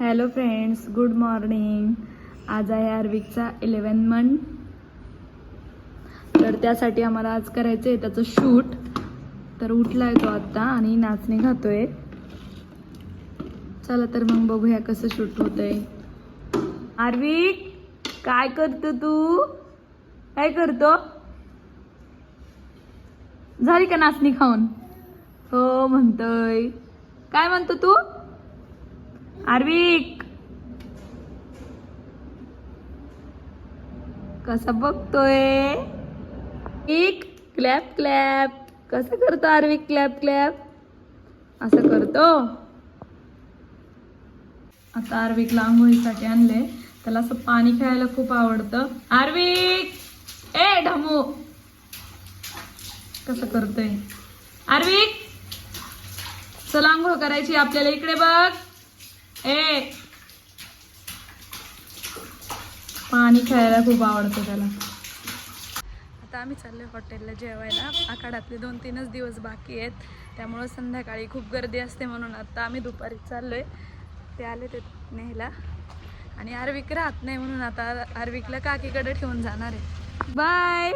Hello friends good morning आज आहे आर्विकचा eleven month तर त्यासाठी आम्हाला आज करायचं आहे त्याचं शूट तर उठला आहे तो आत्ता आणि नाचणे खातोय. चला तर मग बघूया कसं शूट होतंय. आर्विक काय करतो तू? काय करतो? झाली का नाचणी खाऊन? हो म्हणतोय. काय म्हणतो तू? आर्विक. कसा बघतोय? एक क्लॅप क्लॅप कसं करतो आर्विक? क्लॅप क्लॅप असं करतो. आता आर्विकला आंघोळीसाठी आणले. त्याला असं पाणी खेळायला खूप आवडतं. आर्विक! ए ढमू! कसं करतोय? आर्विक! चला आंघोळ करायची आपल्याला इकडे बघ. ए पाणी खेळायला खूप आवडतं त्याला. आता आम्ही चाललोय हॉटेलला जेवायला. आखाडातले दोन तीनच दिवस बाकी आहेत. त्यामुळं संध्याकाळी खूप गर्दी असते म्हणून आता आम्ही दुपारी चाललोय. ते आले ते न्यायला. आणि आर्विक राहत नाही म्हणून आता आर्विकला काकीकडे ठेवून जाणार आहे. बाय.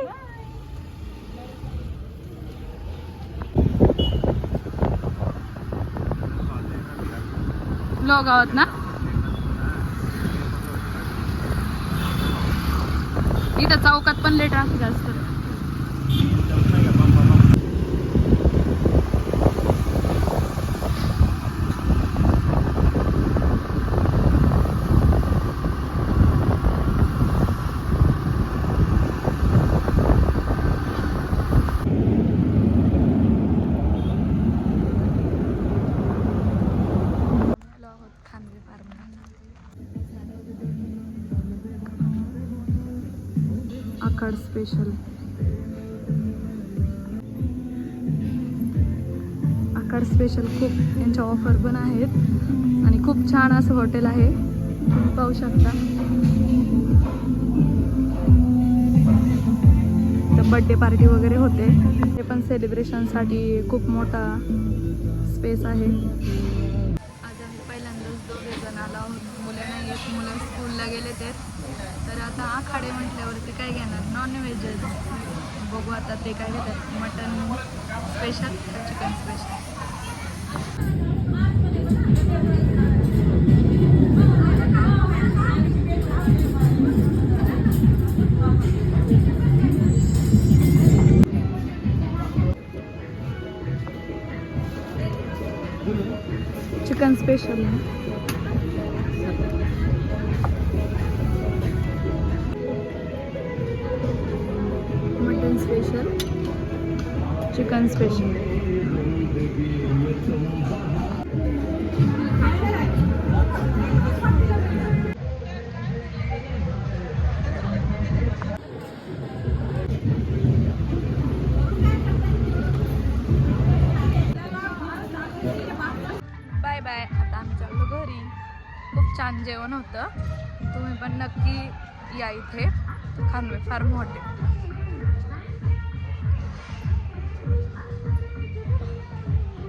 ब्लॉग आहोत ना? इथं चौकात पण लेट राहते असतं आखाड स्पेशल आखाड स्पेशल खूप यांच्या ऑफर पण आहेत. आणि खूप छान असं हॉटेल आहे. तुम्ही पाहू शकता. बड्डे पार्टी वगैरे होते. ते पण सेलिब्रेशनसाठी खूप मोठा स्पेस आहे. मुलं स्कूलला गेले ते. तर आता आखाडे म्हटल्यावरती काय घेणार? नॉनव्हेजच बघू आता ते काय घेतात. Mutton special chicken special chicken special chicken special. Bye bye. आता आम्ही चाललो घरी. खूप छान जेवण होतं. तुम्ही पण नक्की या इथे. Khanwe farm hotel.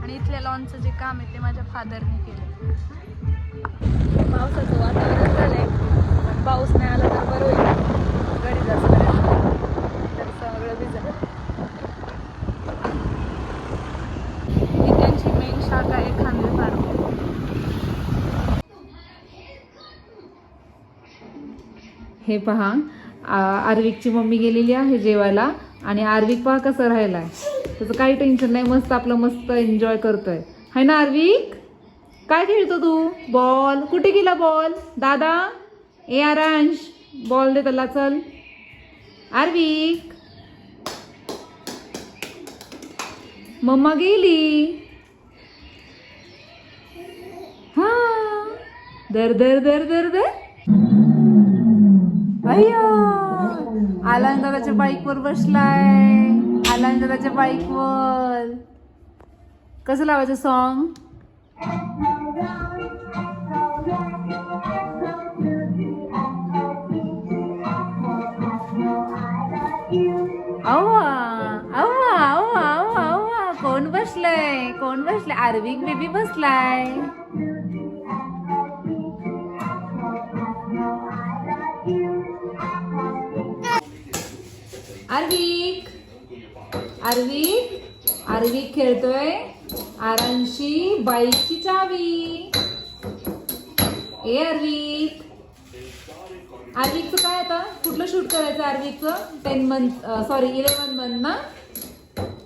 आणि इथल्या लॉनचं जे काम आहे ते माझ्या फादरने केलं पावसाचं वातावरण झालंय. पण पाऊस नाही आला तर बरं होईल. गडी जास्त तर सगळं भिजलं. ही त्यांची मेन शाखा आहे खानवे फार्म. हे पहा आर्विकची मम्मी गेलेली आहे जेवायला आणि आर्विक पहा कसं राहिलाय. त्याचं काही टेन्शन नाही मस्त आपलं मस्त एन्जॉय करतोय. हाय ना आर्विक? काय खेळतो तू? बॉल कुठे गेला बॉल दादा? ए आरांश. बॉल दे त्याला चल. आर्विक? मम्मा गेली. हा. दर दर दर दर दर अय्या. आला दादाच्या बाईकवर बसलाय. आला दादाच्या बाईकवर. कसं लावायचं सॉन्ग अव्वा अव्वा अव्वा अव्वा. अव्वा कोण बसलंय? कोण बसलंय? आर्विक बेबी बसलाय. आर्विक आर्विक खेळतोय. आरांशी बाईकची चावी. ए आर्विक आर्विकचं काय आता? कुठलं शूट करायचं आर्विकचं ten month sorry eleven month ना?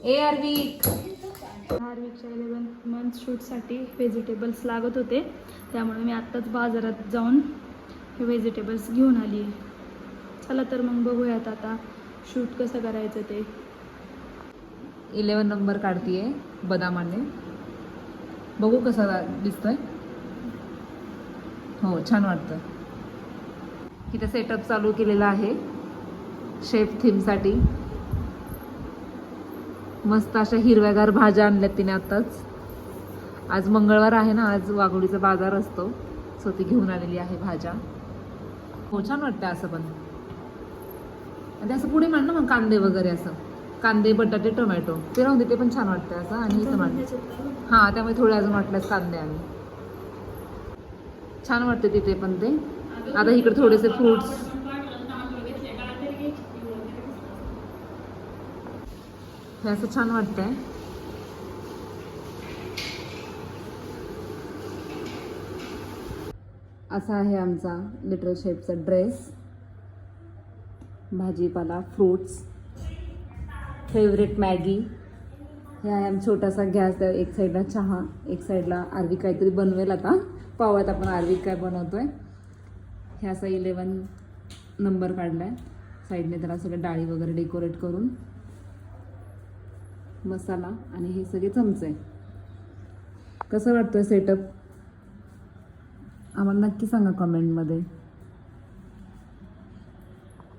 ए आर्विक आर्विकच्या इलेवन मंथ शूटसाठी व्हेजिटेबल्स लागत होते. त्यामुळे मी आत्ताच बाजारात जाऊन हे व्हेजिटेबल्स घेऊन आली. चला तर मग बघूयात आता शूट कसं करायचं ते. इलेवन नंबर काढतीये बदामाने. बघू कसा दिसतोय. हो छान वाटतं. इथं सेटअप चालू केलेला आहे. शेफ थीमसाठी मस्त अशा हिरव्यागार भाज्या आणल्यात तिने आत्ताच. आज मंगळवार आहे ना आज वाघोडीचा बाजार असतो. सो ती घेऊन आलेली आहे भाज्या. हो छान वाटतं असं पण. आणि असं पुढे मांड ना मग कांदे वगैरे असं. कांदे बटाटे टोमॅटो. ते राहून ते पण छान वाटतं असं. आणि इथं मांड हां त्यामुळे थोडे अजून वाटल्यास कांदे आले छान वाटते तिथे पण ते. आता इकडे थोडेसे फ्रुट्स हे असं छान वाटतंय. असा आहे आमचा लिटल शेपचा ड्रेस. भाजीपाला फ्रूट्स फेवरेट मॅगी हे आहे छोटासा गॅस त्या एक साईडला चहा एक साईडला आरवी काहीतरी बनवेल आता. पाहूयात आपण आरवी काय आहे हे असा इलेवन नंबर काढला आहे साईडने त्याला सगळं डाळी वगैरे डेकोरेट करून. मसाला आणि हे सगळे चमचे. कसं वाटतोय सेटअप आम्हाला नक्की सांगा कमेंटमध्ये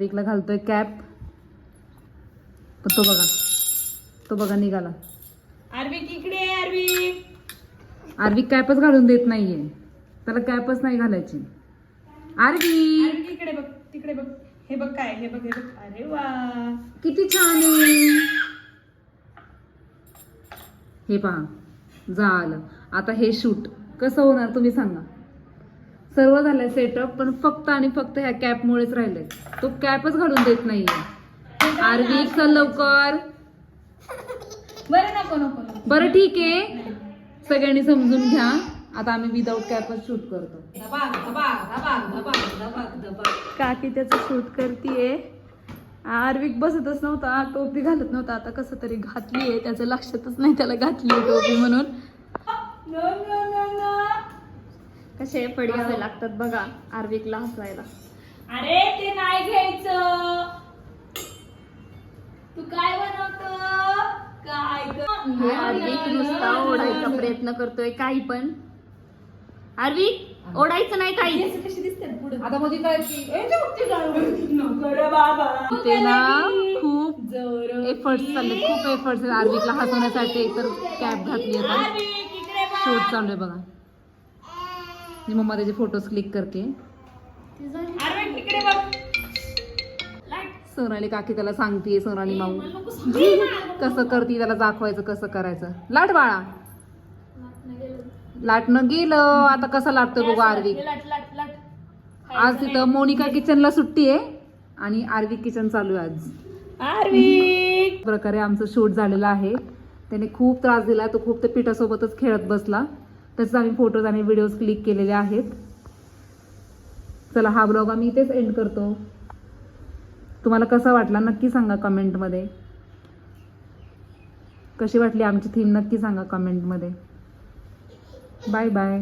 एकला घालतोय कॅप पण तो बघा. तो बघा निघाला. आर्विक इकडे आर्विक. आरवी कॅपच घालून देत नाहीये. त्याला कॅपच नाही घालायची. आरवी आर्विक इकडे बघ तिकडे बघ. हे बघ काय हे बघ हे बघ. अरे वा. किती छान आहे. हे पहा. झालं. आता हे शूट. कसं होणार तुम्ही सांगा. सर्व झालंय सेटअप पण फक्त आणि फक्त ह्या कॅपमुळेच राहिलंय. तो कॅपच घालून देत नाहीये. आरवी चल लवकर. बरं नको नको बरं ठीक आहे. सगळ्यांनी समजून घ्या. आता आम्ही विदाऊट कॅपच शूट करतो. काकी त्याचं शूट करतीये. आर्विक बसतच नव्हता टोपी घालत नव्हता. आता कसं तरी घातली आहे त्याचं लक्षातच नाही त्याला घातली टोपी म्हणून. कसे पडगावे लागतात बघा आर्विकला हसायला अरे ते नाही घ्यायचं तू काय बनवतो हे आर्विक नुसता ओढायचा प्रयत्न करतोय काही पण. आर्विक ओढायचं नाही काही. कशी दिसते पुढे? आता मध्ये काय ना खूप एफर्ट्स चालले खूप एफर्ट्स आर्विकला हसवण्यासाठी. तर कॅप घातली आता. शूट चालू आहे बघा. मी मम्मा त्याचे फोटोज क्लिक करते. आर्विक, इकडे बघ. सोनाली काकी त्याला सांगते सोनाली माऊ. कसं करते त्याला दाखवायचं कसं करायचं? लाट बाळा. लाटणं गेलं. आता कसं लाटतोय बघू आर्विक आज तिथं मोनिका किचनला सुट्टी आहे आणि आर्विक किचन चालू आहे आज. आर्विक प्रकारे आमचं शूट झालेलं आहे. त्याने खूप त्रास दिला तो खूप त्या पिठासोबतच खेळत बसला. तसेच आम्ही फोटोज आणि व्हिडिओज क्लिक केलेले आहेत. चला हा ब्लॉग आम्ही इथेच एंड करतो. तुम्हाला कसा वाटला नक्की सांगा कमेंटमध्ये कशी वाटली आमची थीम नक्की सांगा कमेंटमध्ये बाय बाय